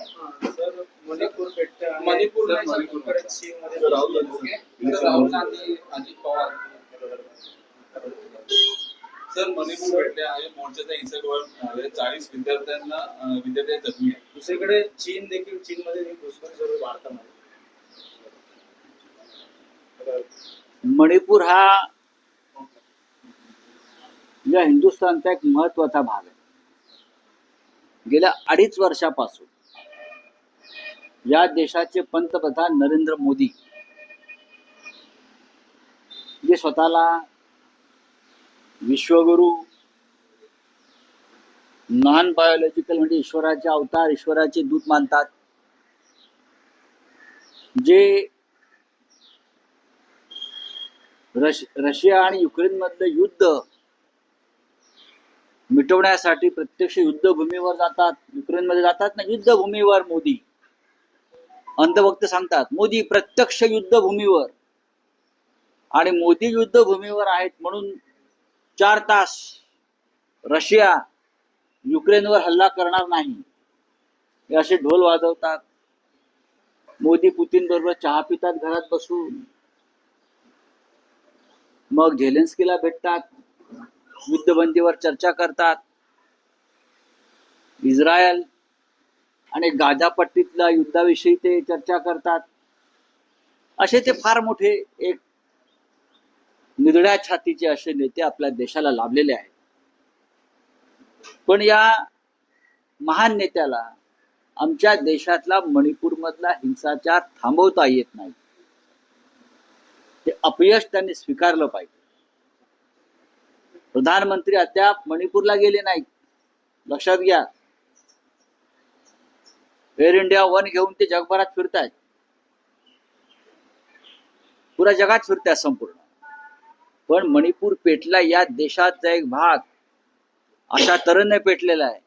Sir Manipur पेट Manipur Rahul Gandhi. Ajit Pawar sir Manipur भेटले आहे मोर्चाचा हिंसक चाळीस विद्यार्थ्यांना विद्यार्थी जखमी आहे दुसरीकडे चीन देखील चीन मध्ये घुसखोरी सुरू भारतामध्ये मणिपूर हा या हिंदुस्थानचा एक महत्त्वाचा भाग आहे गेल्या अडीच वर्षापासून या देशाचे पंतप्रधान नरेंद्र मोदी जे स्वतःला विश्वगुरु नॉन बायोलॉजिकल म्हणजे ईश्वराचे अवतार ईश्वराचे दूत मानतात. जे रश रशिया आणि युक्रेन मधलं युद्ध मिटवण्यासाठी प्रत्यक्ष युद्धभूमीवर जातात. युक्रेनमध्ये जातात ना युद्धभूमीवर मोदी. अंधभक्त सांगतात मोदी प्रत्यक्ष युद्धभूमीवर. आणि मोदी युद्धभूमीवर आहेत म्हणून चार तास रशिया युक्रेनवर हल्ला करणार नाही. हे असे ढोल वाजवतात. मोदी पुतीन बरोबर चहा पितात घरात बसून. मग झेलेन्स्कीला भेटतात. युद्धबंदीवर चर्चा करतात. इस्रायल आणि गाजापट्टीतल्या युद्धाविषयी ते चर्चा करतात. असे ते फार मोठे एक निधड्या छातीचे असे नेते आपल्या देशाला लाभलेले आहेत. पण या महान नेत्याला आमच्या देशातला मणिपूर मधला हिंसाचार थांबवता येत नाही. ते अपयश त्यांनी स्वीकारलं पाहिजे. प्रधानमंत्री अद्याप मणिपूरला गेले नाहीत. लक्षात घ्या. एअर इंडिया वन घेऊन ते जगभरात फिरतायत. पुऱ्या जगात फिरतायत संपूर्ण. पण मणिपूर पेटला या देशाचा एक भाग. अशा तऱ्हेने पेटलेला आहे.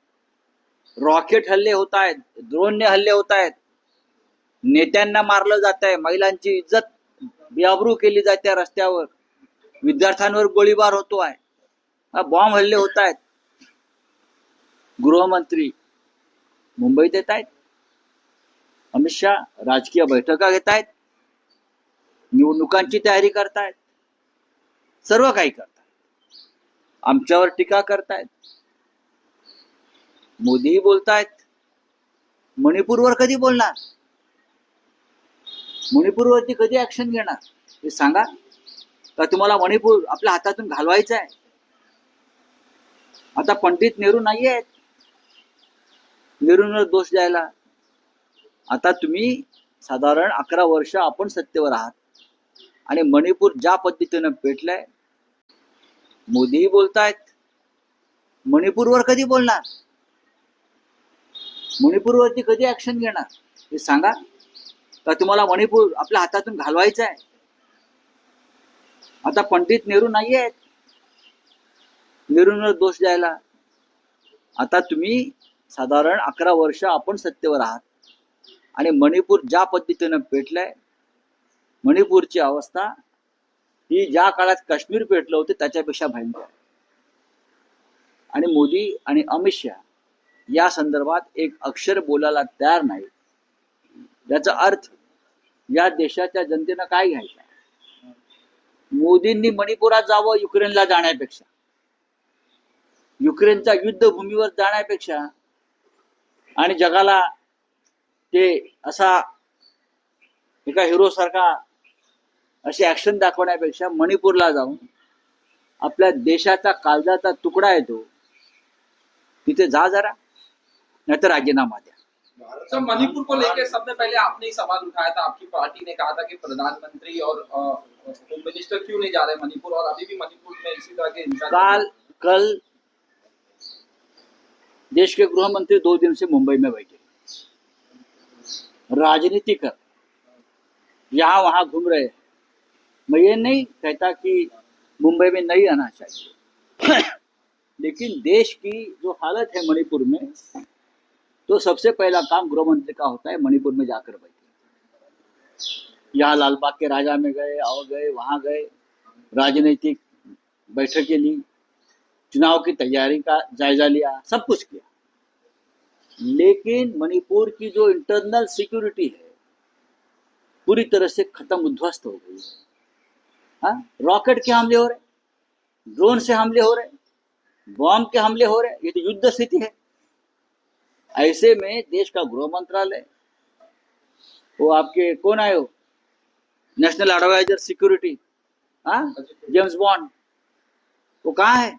रॉकेट हल्ले होत आहेत ड्रोनने हल्ले होत आहेत. नेत्यांना मारलं जात आहे महिलांची इज्जत बेआबरू केली जाते रस्त्यावर. विद्यार्थ्यांवर गोळीबार होतो आहे. बॉम्ब हल्ले होत आहेत. गृहमंत्री मुंबईत येत आहेत. अमित शहा राजकीय बैठका घेत आहेत निवडणुकांची तयारी करतायत सर्व काही करतायत आमच्यावर टीका करतायत मोदीही बोलतायत मणिपूरवर कधी बोलणार? मणिपूरवरती कधी ऍक्शन घेणार? हे सांगा. का तुम्हाला मणिपूर आपल्या हातातून घालवायचं आहे? आता पंडित नेहरू नाही आहेत नेहरूंवर दोष द्यायला आता तुम्ही साधारण अकरा वर्ष आपण सत्तेवर आहात. आणि मणिपूर ज्या पद्धतीनं पेटलंय मोदीही बोलतायत. मणिपूरवर कधी बोलणार? मणिपूरवरती कधी ऍक्शन घेणार? हे सांगा. का तुम्हाला मणिपूर आपल्या हातातून घालवायचं आहे आता पंडित नेहरू नाही आहेत नेहरूंवर दोष द्यायला. आता तुम्ही साधारण अकरा वर्ष आपण सत्तेवर आहात. आणि मणिपूर ज्या पद्धतीनं पेटलंय मणिपूरची अवस्था ही ज्या काळात काश्मीर पेटलं होतं त्याच्यापेक्षा भयंकर. आणि मोदी आणि अमित शहा या संदर्भात एक अक्षर बोलायला तयार नाही याचा अर्थ या देशाच्या जनतेनं काय घ्यायचं मोदींनी मणिपुरात जावं युक्रेनला जाण्यापेक्षा. युक्रेनच्या युद्धभूमीवर जाण्यापेक्षा आणि जगाला ते असा एका हिरो सारखा अशी ऍक्शन दाखवण्यापेक्षा मणिपूरला जाऊन आपल्या देशाचा काळजाचा तुकडा येतो. तिथे जा जरा नाहीतर राजीनामा द्या. सर मणिपुर को लेकर सबसे पहले आपने ही सवाल उठाया था आपकी पार्टी ने कहा था कि प्रधानमंत्री और होम मिनिस्टर क्यों नहीं जा रहे मणिपुर? और अभी भी मणिपुर में इसी तरह के काल कल देश के गृह मंत्री दो दिन से मुंबई में बैठे। राजनीति कर यहाँ वहाँ घूम रहे हैं। मैं ये नहीं कहता कि मुंबई में नहीं आना चाहिए। लेकिन देश की जो हालत है मणिपुर में तो सबसे पहला काम गृह मंत्री का होता है मणिपुर में जाकर बैठे यहाँ लालबाग के राजा में गए, और गए, वहाँ गए। राजनीतिक बैठकें ली चुनाव की तैयारी का जायजा लिया, सब कुछ किया। लेकिन मणिपुर की जो इंटरनल सिक्योरिटी है, पूरी तरह से खत्म उध्वस्त हो गई है। हाँ? रॉकेट के हमले हो रहे ड्रोन से हमले हो रहे बॉम्ब के हमले हो रहे ये तो युद्ध स्थिति है। ऐसे में देश का गृह मंत्रालय, वो आपके कौन आए हो? नेशनल एडवाइजर सिक्योरिटी हाँ? जेम्स बॉन्ड वो कहाँ है?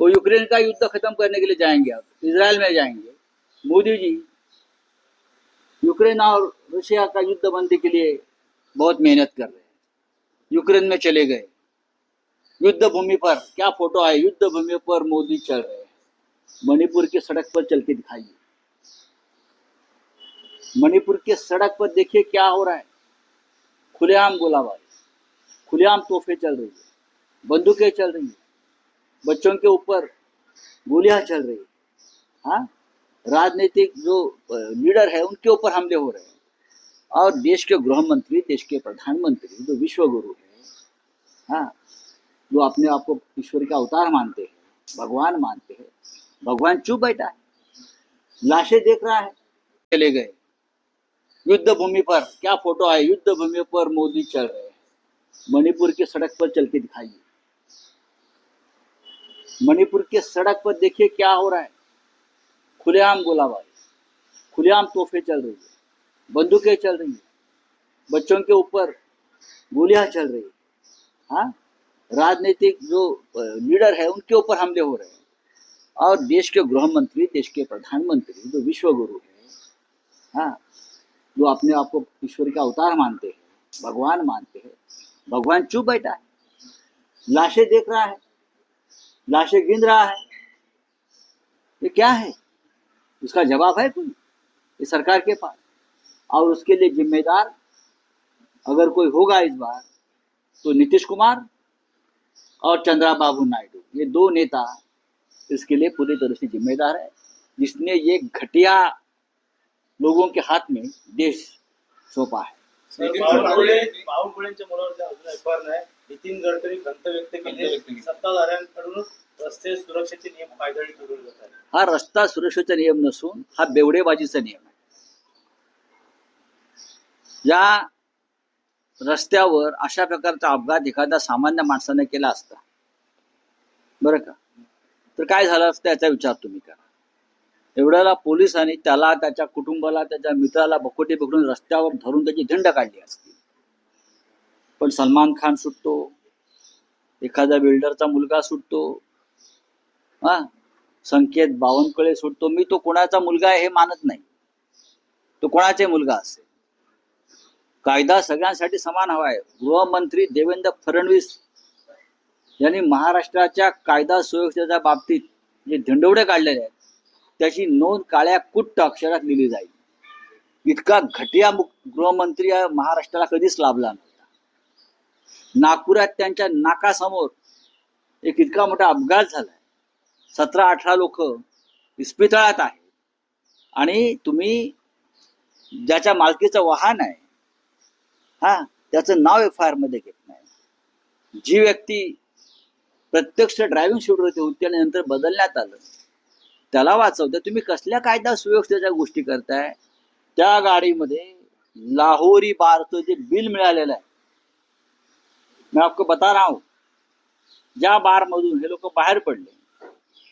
वो यूक्रेन का युद्ध खत्म करने के लिए जाएँगे आप इसराइल में जाएँगे। मोदी जी, यूक्रेन और रशिया का युद्ध बंदी के लिए बहुत मेहनत कर रहे हैं। यूक्रेन में चले गए। युद्ध भूमि पर क्या फ़ोटो आए? युद्ध भूमि पर मोदी चल रहे हैं। मणिपुर की सड़क पर चल के दिखाइए। मणिपुर के सड़क पर देखिए क्या हो रहा है। खुलेआम गोलाबारी, खुलेआम तोहफे चल रही है। बंदूकें चल रही है। बच्चों के ऊपर गोलियाँ चल रही है। राजनीतिक जो लीडर है, उनके ऊपर हमले हो रहे हैं। और देश के गृह मंत्री देश के प्रधानमंत्री, जो विश्व गुरु है हाँ जो अपने आप को ईश्वर का अवतार मानते हैं, भगवान मानते हैं, भगवान चुप बैठा है, लाशें देख रहा है, चले गए। युद्ध भूमि पर क्या फ़ोटो आए? युद्ध भूमि पर मोदी चल रहे हैं। मणिपुर की सड़क पर चल के दिखाइए। मणिपुर के सड़क पर देखिए क्या हो रहा है। खुलेआम गोलाबारी, खुलेआम तोहफे चल रही है, बंदूकें चल रही है, बच्चों के ऊपर गोलियाँ चल रही है। हाँ राजनीतिक जो लीडर है, उनके ऊपर हमले हो रहे हैं। और देश के गृह मंत्री देश के प्रधानमंत्री, जो विश्व गुरु है हाँ जो अपने आप को ईश्वर का अवतार मानते हैं, भगवान मानते हैं, भगवान चुप बैठा है, लाशें देख रहा है। लाशें गिन रहा है। ये क्या है? इसका जवाब है कोई? ये सरकार के पास। और उसके लिए जिम्मेदार अगर कोई होगा इस बार तो नीतीश कुमार और चंद्राबाबू नायडू। ये दो नेता इसके लिए पूरी तरह से जिम्मेदार है। जिसने ये घटिया लोगों के हाथ में देश सौंपा है। नितीन गडकरी- खंत व्यक्त केली. सत्ताधाऱ्यांकडून रस्ते सुरक्षेचे नियम पायदळी ठरवले हा रस्ता सुरक्षेचा नियम नसून हा बेवडेबाजीचा नियम आहे. या रस्त्यावर अशा प्रकारचा अपघात एखाद्या सामान्य माणसाने केला असता बरं का? तर काय झालं असतं याचा विचार तुम्ही करा. एवढ्याला पोलिसांनी त्याला त्याच्या कुटुंबाला त्याच्या मित्राला बकोटे पकडून रस्त्यावर धरून त्याची झंड काढली असती. पण सलमान खान सुटतो. एखादा बिल्डरचा मुलगा सुटतो. हा? संकेत बावनकळे सुटतो. मी तो कोणाचा मुलगा आहे हे मानत नाही. तो कोणाचे मुलगा असेल? कायदा सगळ्यांसाठी समान हवा आहे. गृहमंत्री देवेंद्र फडणवीस यांनी महाराष्ट्राच्या कायदा सुव्यवस्थेच्या बाबतीत जे धिंडवडे काढलेले आहेत त्याची नोंद काळ्या कुट्ट अक्षरात लिहिली जाईल. इतका घटिया गृहमंत्री महाराष्ट्राला कधीच लाभला नाही. नागपुरात त्यांच्या नाकासमोर एक इतका मोठा अपघात झालाय. सतरा अठरा लोक इस्पितळात आहे आणि तुम्ही ज्याच्या मालकीचं वाहन आहे हा त्याचं नाव एफ आय आरमध्ये घेत नाही. जी व्यक्ती प्रत्यक्ष ड्रायव्हिंग सीटवरती होती आणि नंतर बदलण्यात आलं. त्याला वाचवतं तुम्ही कसल्या कायदा सुव्यवस्थेच्या गोष्टी करताय? त्या गाडीमध्ये लाहोरी बारचं जे बिल मिळालेलं आहे मैं आपको बता रहा हूं ज्या बार मधून हे लोक बाहेर पडले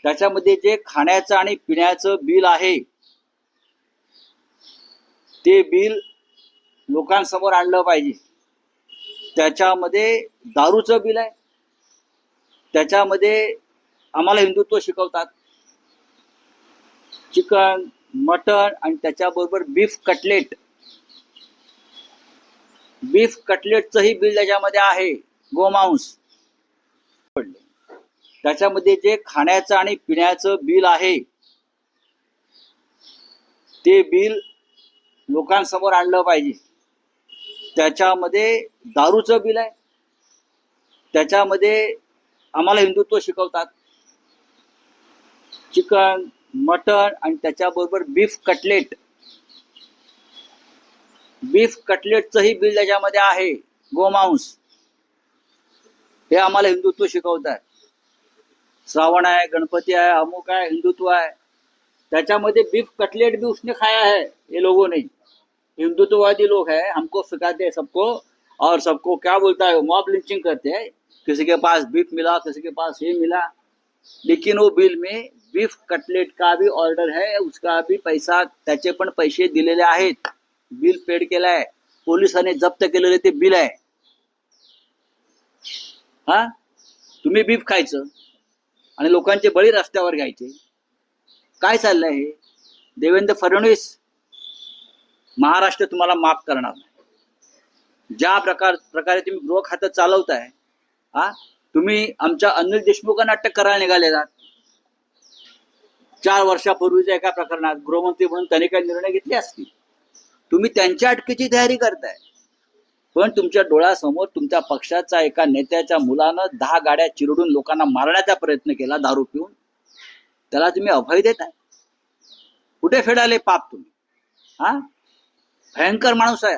त्याच्यामध्ये जे खाण्याचं आणि पिण्याचं बिल आहे ते बिल लोकांसमोर आणलं पाहिजे. त्याच्यामध्ये दारूचं बिल आहे. त्याच्यामध्ये आम्हाला हिंदुत्व शिकवतात. चिकन मटण आणि त्याच्याबरोबर बीफ कटलेट. बीफ कटलेटचंही बिल त्याच्यामध्ये आहे. गोमांस पडले. त्याच्यामध्ये जे खाण्याचं आणि पिण्याचं बिल आहे ते बिल लोकांसमोर आणलं पाहिजे. त्याच्यामध्ये दारूचं बिल आहे. त्याच्यामध्ये आम्हाला हिंदुत्व शिकवतात. चिकन मटण आणि त्याच्याबरोबर बीफ कटलेट. बीफ कटलेटचंही बिल त्याच्यामध्ये आहे. गोमांस. हे आम्हाला हिंदुत्व शिकवत आहे श्रावण आहे, गणपति है अमुक है हिंदुत्व है त्याच्यामध्ये बीफ कटलेट भी उसने खाया है ये लोगों ने. हिंदुत्ववादी लोग हैं, हमको सिखाते हैं सबको. और सबको क्या बोलता है मॉब लिंचिंग करते हैं. किसी के पास बीफ मिला, किसी के पास ये मिला. लेकिन वो बिल में बीफ कटलेट का भी ऑर्डर है, उसका भी पैसा, त्याचे पैसे दिलेले आहेत. बिल पेड केलं आहे पोलिसांनी जप्त केलेले ते बिल आहे. हा? तुम्ही बीफ खायचं. आणि लोकांचे बळी रस्त्यावर घ्यायचे. काय चाललंय हे? देवेंद्र फडणवीस महाराष्ट्र तुम्हाला माफ करणार नाही. ज्या प्रकार प्रकारे तुम्ही गृह खातं चालवताय हा? तुम्ही आमच्या अनिल देशमुखांना अटक करायला निघाले जात चार वर्षापूर्वीच्या एका प्रकरणात गृहमंत्री म्हणून त्यांनी काही निर्णय घेतले असतील. तुम्ही त्यांच्या अटकेची तयारी करताय. पण तुमच्या डोळ्यासमोर तुमच्या पक्षाच्या एका नेत्याच्या मुलानं दहा गाड्या चिरडून लोकांना मारण्याचा प्रयत्न केला दारू पिऊन. त्याला तुम्ही अभय देताय? कुठे फेडाले पाप तुम्ही? हा? भयंकर माणूस आहे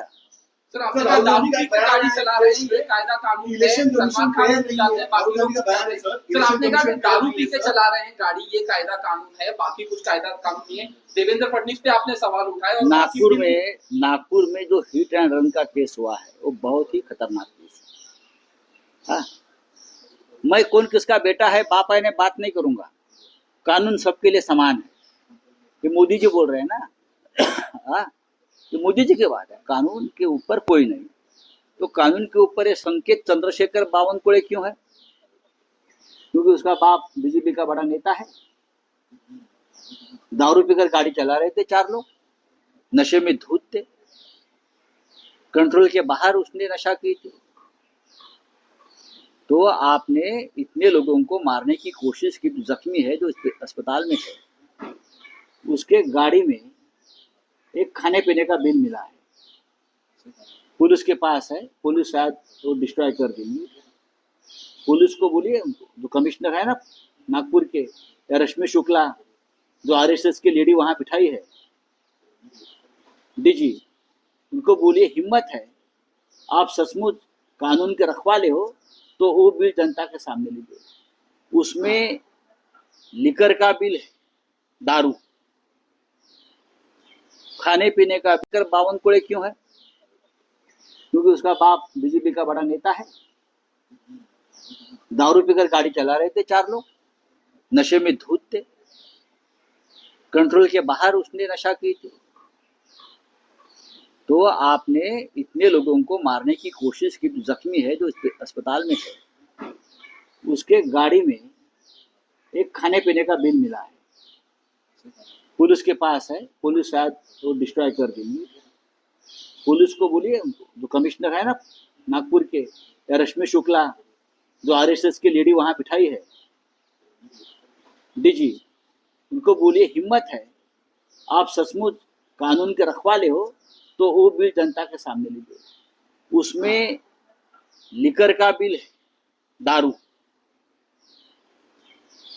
सर आप लोग दारू पी के गाड़ी चला रहे हैं ये कायदा कानून है सलमान खान कमीशन हैं बाकी लोग का बयान है। सर। सर आपने कहा दारू पी के चला रहे हैं गाड़ी ये कायदा कानून है बाकी कुछ कायदा कानून नहीं है। देवेंद्र फडणवीस पे आपने सवाल और नागपुर में नागपुर में जो हिट एंड रन का केस हुआ है वो बहुत ही खतरनाक केस है। हाँ? मैं कौन किसका बेटा है बाप है ने बात नहीं करूँगा। कानून सबके लिए समान है। ये मोदी जी बोल रहे हैं ना। हाँ? ये मोदी जी की बात है। कानून के ऊपर कोई नहीं। तो कानून के ऊपर ये संकेत चंद्रशेखर बावनकुळे क्यों है? क्योंकि उसका बाप बीजेपी का बड़ा नेता है। दारू पीकर गाड़ी चला रहे थे चार लोग। नशे में धूत थे। कंट्रोल के बाहर उसने नशा की थी। तो आपने इतने लोगों को मारने की कोशिश की जख्मी है, जो अस्पताल में है उसके गाड़ी में एक खाने पीने का बिल मिला है। पुलिस के पास है। पुलिस शायद वो डिस्ट्रॉय कर देंगी। पुलिस को बोलिए, जो कमिश्नर है ना, नागपुर के या रश्मि शुक्ला, जो आरएसएस की लेडी वहाँ बिठाई है। डीजी उनको बोलिए, हिम्मत है। आप सचमुच कानून के रखवाले हो तो वो बिल जनता के सामने लीजिए। उसमें लिकर का बिल है, दारू। खाने पीने का बिकर बावन कुड़े क्यों है? क्योंकि उसका बाप बीजेपी का बड़ा नेता है। दारू पीकर गाड़ी चला रहे थे चार लोग। नशे में धूत थे। कंट्रोल के बाहर उसने नशा की थी। तो आपने इतने लोगों को मारने की कोशिश की, जो जख्मी है, जो अस्पताल में है, उसके गाड़ी में एक खाने पीने का बिल मिला है। पुलिस के पास है, पुलिस शायद वो डिस्ट्रॉय कर देंगी। पुलिस को बोलिए, जो कमिश्नर है ना, नागपुर के या रश्मि शुक्ला, जो आरएसएस की लेडी वहाँ बिठाई है। डीजी उनको बोलिए, हिम्मत है, आप सचमुच कानून के रखवाले हो तो वो बिल जनता के सामने लीजिए उसमें लिकर का बिल है, दारू।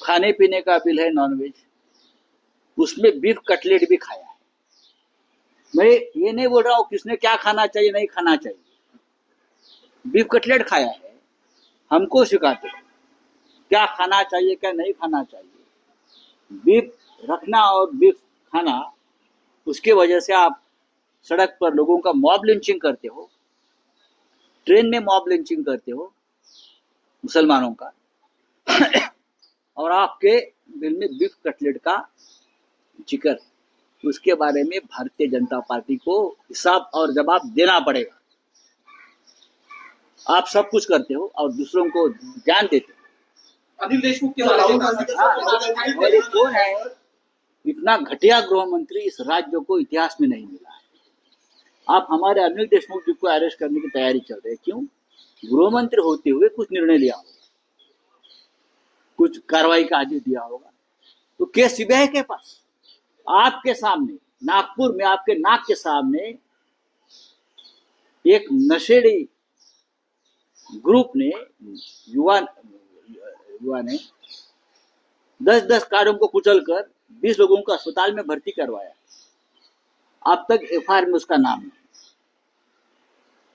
खाने पीने का बिल है नॉनवेज उसमें बीफ कटलेट भी खाया है। मैं ये नहीं बोल रहा हूँ किसने क्या खाना चाहिए, नहीं खाना चाहिए। बीफ कटलेट खाया है, हमको सिखाते क्या खाना चाहिए, क्या नहीं खाना चाहिए। बीफ रखना और बीफ खाना, उसके वजह से आप सड़क पर लोगों का मॉब लिंचिंग करते हो, ट्रेन में मॉब लिंचिंग करते हो, मुसलमानों का, और आपके दिल में बीफ कटलेट का ज़िक्र। उसके बारे में भारतीय जनता पार्टी को हिसाब और जवाब देना पड़ेगा। आप सब कुछ करते हो और दूसरों को ज्ञान देते हो। अनिल देशमुख के हैं। कौन है। इतना घटिया गृह मंत्री इस राज्य को इतिहास में नहीं मिला है। आप हमारे अनिल देशमुख जी को अरेस्ट करने की तैयारी चल रही है। क्यों? गृह मंत्री होते हुए कुछ निर्णय लिया होगा। कुछ कार्रवाई का आदेश दिया होगा। तो केस सीबीआई के पास? आपके सामने, नागपुर में आपके नाक के सामने एक नशेड़ी ग्रुप ने, युवा युवा ने दस दस कारों को कुचल कर बीस लोगों को अस्पताल में भर्ती करवाया। अब तक एफ़ में उसका नाम है।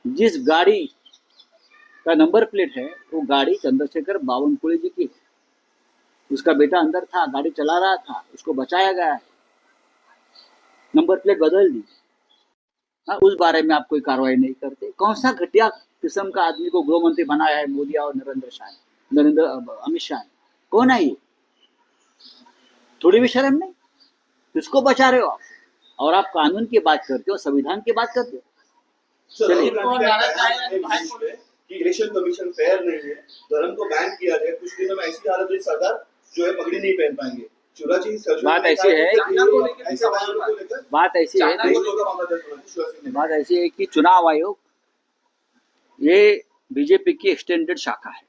जिस गाड़ी का नंबर प्लेट है, वो गाड़ी चंद्रशेखर बावनकुळे जी की है। उसका बेटा अंदर था, गाड़ी चला रहा था, उसको बचाया गया है। नंबर प्लेट बदल दी। हाँ उस बारे में आप कोई कार्रवाई नहीं करते। कौन सा घटिया किस्म का आदमी को गृह मंत्री बनाया है मोदी और नरेंद्र शाह नरेंद्र अमित शाह कौन है ये? थोड़ी भी शर्म नहीं? किसको बचा रहे हो आप? और आप कानून की बात करते हो संविधान की बात करते हो? चलिए। इलेक्शन कमीशन फेयर नहीं है धर्म को बैन किया जाए कुछ दिनों में ऐसी हालत हुई सरदार जो है पगड़ी नहीं पहन पाएँगे। बात ऐसी है को बात ऐसी है बात ऐसी है कि चुनाव आयोग ये बीजेपी की एक्सटेंडेड शाखा है।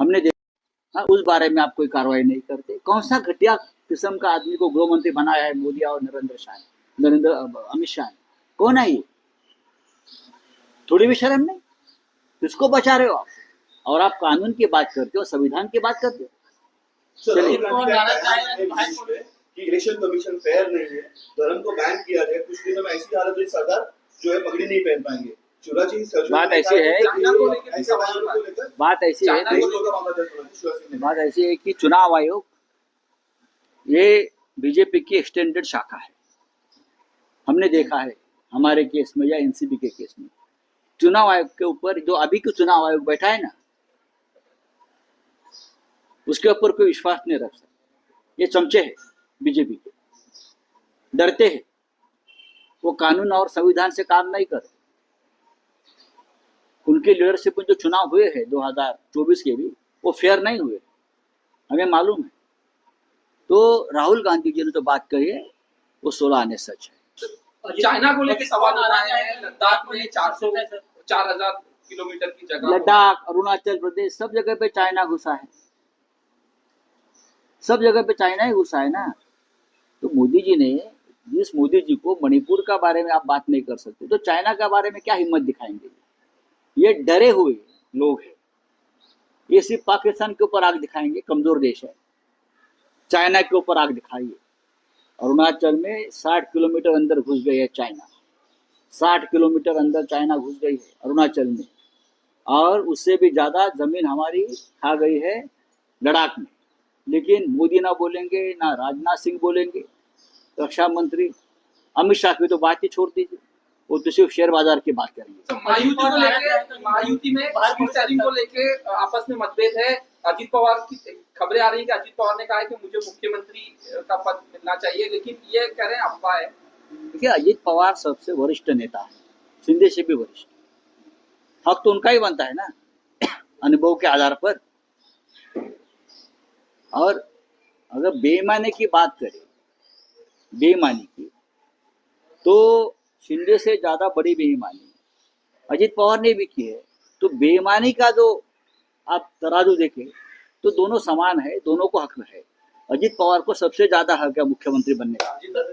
हमने देखा हाँ, उस बारे में आप कोई कार्रवाई नहीं करते। कौन सा घटिया किस्म का आदमी को गृह मंत्री बनाया है मोदी और नरेंद्र शाह नरेंद्र अमित शाह कौन है ये? थोड़ी भी शर्म नहीं? किसको बचा रहे हो आप? और आप कानून की बात करते हो संविधान की बात करते हो? चलिए। का इलेक्शन कमीशन फेयर नहीं है। धर्म को बैन किया जाए कुछ दिनों में ऐसी हालत सरदार जो है पगड़ी नहीं पहन पाएँगे। बात ऐसी है बात ऐसी है बात ऐसी है कि चुनाव आयोग ये बीजेपी की एक्सटेंडेड शाखा है। हमने देखा है हमारे केस में या एनसीबी के केस में। चुनाव आयोग के ऊपर जो अभी के चुनाव आयोग बैठा है ना उसके ऊपर कोई विश्वास नहीं रख सकता। ये चमचे हैं बीजेपी के। डरते हैं। वो कानून और संविधान से काम नहीं करते उनके लीडरशिप में जो चुनाव हुए हैं 2024 के भी वो फेयर नहीं हुए। हमें मालूम है। तो राहुल गांधी जी ने जो बात कही है वो सोलह आने सच है। चाइना को लेकर सवाल आ रहा है लद्दाख में चार सौ चार हज़ार किलोमीटर की जगह लद्दाख अरुणाचल प्रदेश सब जगह पे चाइना घुसा है। सब जगह पे चाइना ही घुसा है ना। तो मोदी जी ने जिस मोदी जी को मणिपुर का बारे में आप बात नहीं कर सकते तो चाइना के बारे में क्या हिम्मत दिखाएँगे? ये डरे हुए लोग हैं। ये सिर्फ़ पाकिस्तान के ऊपर आग दिखाएँगे, कमज़ोर देश है। चाइना के ऊपर आग दिखाइए। अरुणाचल में साठ किलोमीटर अंदर घुस गई है चाइना। साठ किलोमीटर अंदर चाइना घुस गई है अरुणाचल में। और उससे भी ज़्यादा ज़मीन हमारी खा गई है लद्दाख में। लेकिन मोदी ना बोलेंगे ना राजनाथ सिंह बोलेंगे रक्षा मंत्री अमित शाह की तो बात ही छोड़ दीजिए। वो तो सिर्फ़ शेयर बाज़ार की बात करेंगे। तो महायुति को लेके महायुति में को लेके आपस में मतभेद है। अजीत पवार की खबरें आ रही है कि अजीत पवार ने कहा है कि मुझे मुख्यमंत्री का पद मिलना चाहिए लेकिन ये कह रहे हैं अफवाह है। देखिए अजीत पवार सबसे वरिष्ठ नेता है। शिंदे से भी वरिष्ठ। हक तो उनका ही बनता है ना। अनुभव के आधार पर और अगर बेईमानी की बात करें, बेईमानी की तो शिंदे से ज़्यादा बड़ी बेईमानी। अजीत पवार ने भी की है। तो बेईमानी का जो आप तराजू देखें तो दोनों समान है, दोनों को हक है। अजीत पवार को सबसे ज़्यादा हक है मुख्यमंत्री बनने का।